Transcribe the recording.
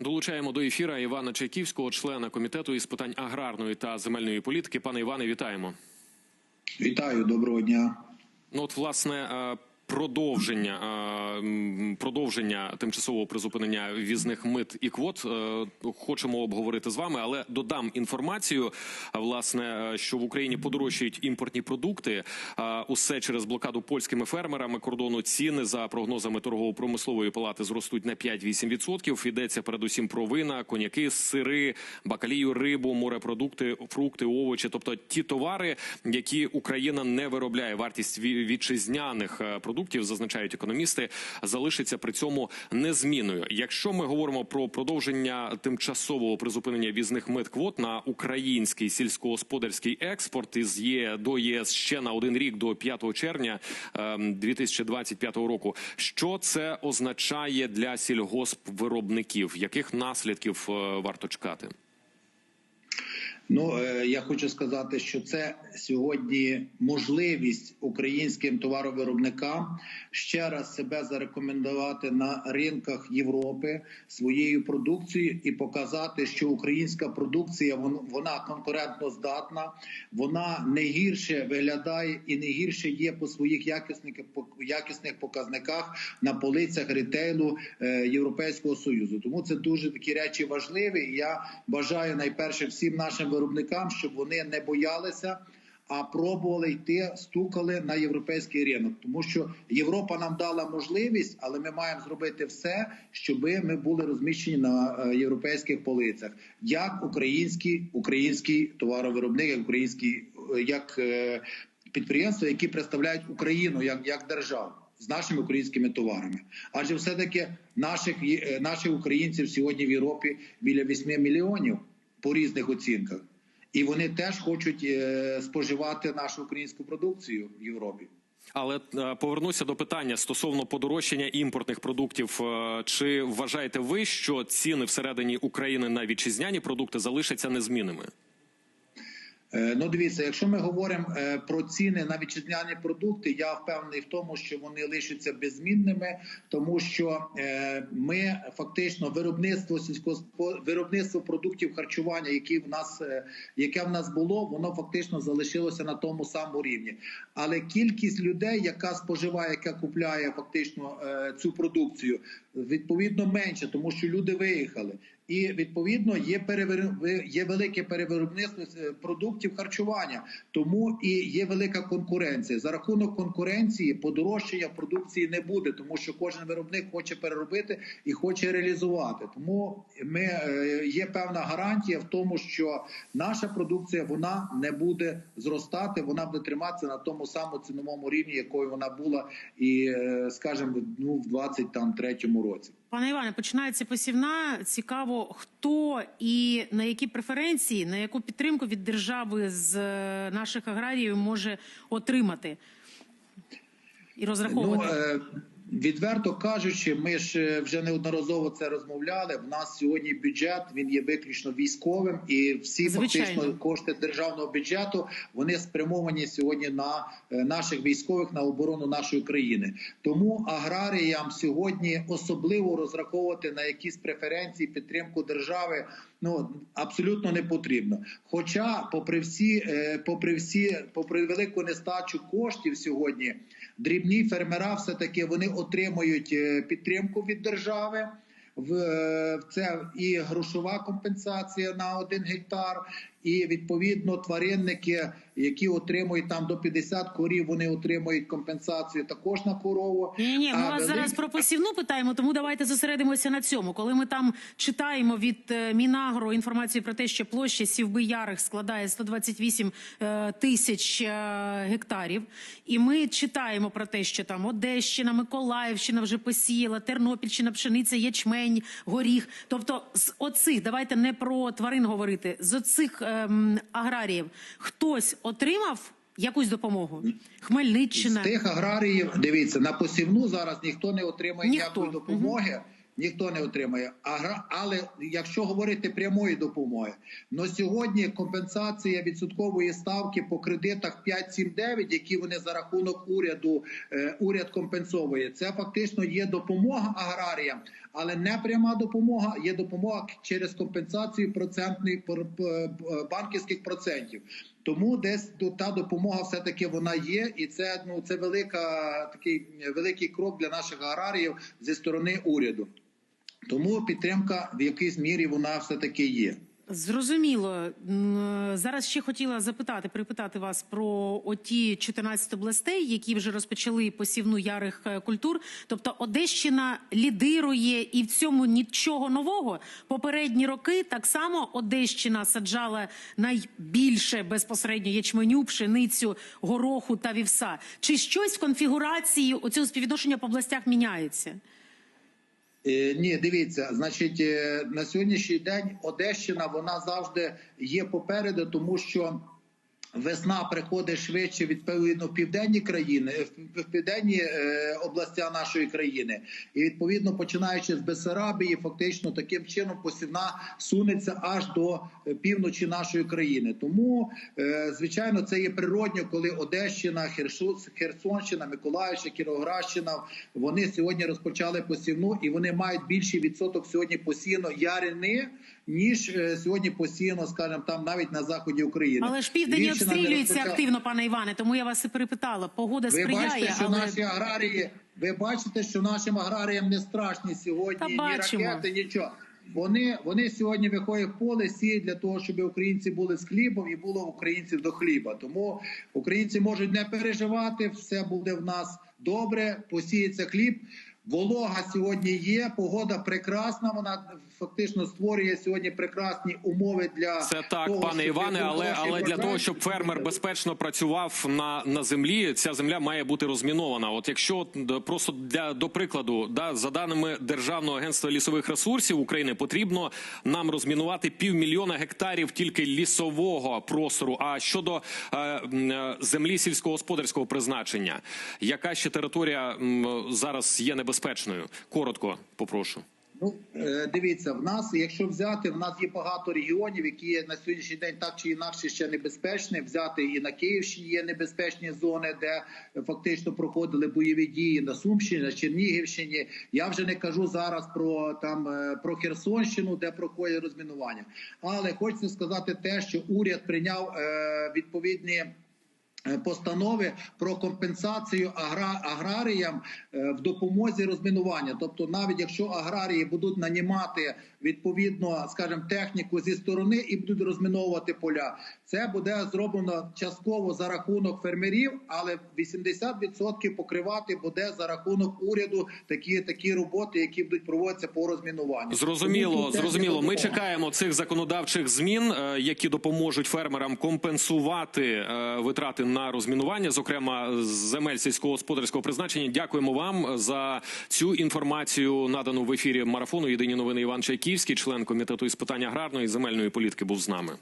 Долучаємо до ефіра Івана Чайківського, члена комітету із питань аграрної та земельної політики. Пане Іване, вітаємо. Вітаю, доброго дня. Ну, от, власне, е, продовження продовження тимчасового призупинення візних мит і квот е, хочемо обговорити з вами, але додам інформацію. Власне, що в Україні подорожчають імпортні продукти. Усе через блокаду польськими фермерами кордону ціни за прогнозами торгово-промислової палати зростуть на 5-8%. Йдеться передусім про вина, коньяки, сири, бакалію, рибу, морепродукти, фрукти, овочі, тобто ті товари, які Україна не виробляє. Вартість ві- вітчизняних е, продуктів, зазначають економісти, залишиться при цьому незмінною. Якщо ми говоримо про продовження тимчасового призупинення візних мит на український сільськогосподарський експорт із ЄС до ЄС ще на один рік до 5 червня ем, 2025 року, що це означає для сільгоспвиробників? Яких наслідків е, варто чекати? Ну е, я хочу сказати, що це сьогодні можливість українським товаровиробникам ще раз себе зарекомендувати на ринках Європи своєю продукцією і показати, що українська продукція вон- вона конкурентно здатна, вона не гірше виглядає і не гірше є по своїх якісних якісних показниках на полицях ретейлу е, Європейського союзу. Тому це дуже такі речі важливі. Я бажаю найперше всім нашим виробникам, щоб вони не боялися. А пробували йти, стукали на європейський ринок, тому що Європа нам дала можливість, але ми маємо зробити все, щоб ми були розміщені на е, європейських полицях, як український український товаровиробник, як український е, як е, підприємства, які представляють Україну як, як державу з нашими українськими товарами. Адже все таки наших наших українців сьогодні в Європі біля 8 мільйонів по різних оцінках, і вони теж хочуть е, споживати нашу українську продукцію в Європі. Але е, повернуся до питання стосовно подорожчання імпортних продуктів. Е, Чи вважаєте ви, що ціни всередині України на вітчизняні продукти залишаться незмінними? Е, Ну, дивіться, якщо ми говоримо е, про ціни на вітчизняні продукти, я впевнений в тому, що вони лишаться беззмінними, тому що е, ми фактично виробництво сільськоспо виробництво продуктів харчування, які в нас яке в нас було, воно фактично залишилося на тому самому рівні. Але кількість людей, яка споживає, яка купляє фактично цю продукцію, відповідно менше, тому що люди виїхали. І відповідно є перевир... є велике перевиробництво е, продуктів харчування, тому і є велика конкуренція. За рахунок конкуренції подорожчання продукції не буде, тому що кожен виробник хоче переробити і хоче реалізувати. Тому ми е, є певна гарантія в тому, що наша продукція вона не буде зростати, вона буде триматися на тому самому ціновому рівні, якою вона була, і е, скажімо, ну в 23-му році. Пане Іване, починається посівна. Цікаво, хто і на які преференції, на яку підтримку від держави з е, наших аграріїв може отримати і розраховувати. Ну, е, відверто кажучи, ми ж е, вже неодноразово це розмовляли. В нас сьогодні бюджет він є виключно військовим, і всі Звичайно. фактично кошти державного бюджету вони спрямовані сьогодні на е, наших військових на оборону нашої країни. Тому аграріям сьогодні особливо розраховувати на якісь преференції підтримку держави. Ну абсолютно не потрібно. Хоча, попри всі, е, попри всі, попри велику нестачу коштів сьогодні, дрібні фермера все таки вони отримують е, підтримку від держави. Е, в це і грошова компенсація на один гектар, і відповідно тваринники, які отримують там до 50 корів, вони отримують компенсацію також на корову. Ні, ні, ми А вас велик- зараз про посівну питаємо, тому давайте зосередимося на цьому. Коли ми там читаємо від е, Мінагро інформацію про те, що площа сівби ярих складає 128 е, тисяч е, гектарів, і ми читаємо про те, що там Одещина, Миколаївщина вже посіяла, Тернопільщина, пшениця, ячмень, горіх. Тобто, з оцих, давайте не про тварин говорити, з оцих ем, аграріїв хтось отримав якусь допомогу? Хмельниччина. З тих аграріїв, дивіться, на посівну зараз ніхто не отримує Ніхто. ніякої допомоги. Ніхто не отримає. А але якщо говорити прямої допомоги, ну сьогодні компенсація відсоткової ставки по кредитах 5-7-9, які вони за рахунок уряду е, уряд компенсовує. Це фактично є допомога аграріям, але не пряма допомога. Є допомога через компенсацію процентних банківських процентів. Тому десь та допомога все таки вона є, і це ну це велика такий великий крок для наших аграріїв зі сторони уряду. Тому підтримка в якійсь мірі вона все таки є. Зрозуміло. Зараз ще хотіла запитати, припитати вас про оті 14 областей, які вже розпочали посівну ярих е, культур. Тобто Одещина лідирує і в цьому нічого нового. Попередні роки так само Одещина саджала найбільше безпосередньо ячменю, пшеницю, гороху та вівса. Чи щось в конфігурації оцього співвідношення по областях міняється? Е, Ні, дивіться, значить, е, на сьогоднішній день Одещина вона завжди є попереду, тому що весна приходить швидше відповідно в південні країни, в- південні е, областя нашої країни, і відповідно починаючи з Бесарабії, фактично таким чином посівна сунеться аж до е, півночі нашої країни. Тому, е, звичайно, це є природньо, коли Одещина, Херсонщина, Миколаївщина, Кіровоградщина вони сьогодні розпочали посівну і вони мають більший відсоток сьогодні посіяно ярини, ніж е, сьогодні посіяно, скажімо, там навіть на заході України. Але ж південь Львівщина обстрілюється розпочала. активно, пане Іване. Тому я вас і перепитала. Погода Ви сприяє, бачите, що але наші аграрії, ви бачите, що нашим аграріям не страшні сьогодні Та ні бачимо. ракети, нічого. Вони, вони сьогодні виходять в поле, сіють для того, щоб українці були з хлібом і було українців до хліба. Тому українці можуть не переживати, все буде в нас добре, посіється хліб. Волога сьогодні є, погода прекрасна. Вона фактично створює сьогодні прекрасні умови для Це так, того, пане Іване, але але для того, щоб фермер безпечно працював на, на землі, ця земля має бути розмінована. От якщо просто для до прикладу, да за даними Державного агентства лісових ресурсів України, потрібно нам розмінувати півмільйона гектарів тільки лісового простору. А щодо е, е, землі сільськогосподарського призначення, яка ще територія м, зараз є небезпечною? Коротко попрошу. Ну е, дивіться, в нас, якщо взяти, в нас є багато регіонів, які на сьогоднішній день так чи інакше ще небезпечні. Взяти і на Київщині є небезпечні зони, де фактично проходили бойові дії на Сумщині, на Чернігівщині. Я вже не кажу зараз про там е, про Херсонщину, де проходять розмінування. Але хочеться сказати те, що уряд прийняв е, відповідні. Е, Постанови про компенсацію агра... аграріям е, в допомозі розмінування. Тобто, навіть якщо аграрії будуть нанімати відповідно, скажімо, техніку зі сторони і будуть розміновувати поля, це буде зроблено частково за рахунок фермерів, але 80% покривати буде за рахунок уряду такі такі роботи, які будуть проводитися по розмінуванню. Зрозуміло, зрозуміло. Ми чекаємо цих законодавчих змін, е, які допоможуть фермерам компенсувати витрати на розмінування, зокрема земель сільськогосподарського призначення. Дякуємо вам за цю інформацію, надану в ефірі марафону. Єдині новини Іван Чайківський, член комітету із питань аграрної і земельної політики, був з нами.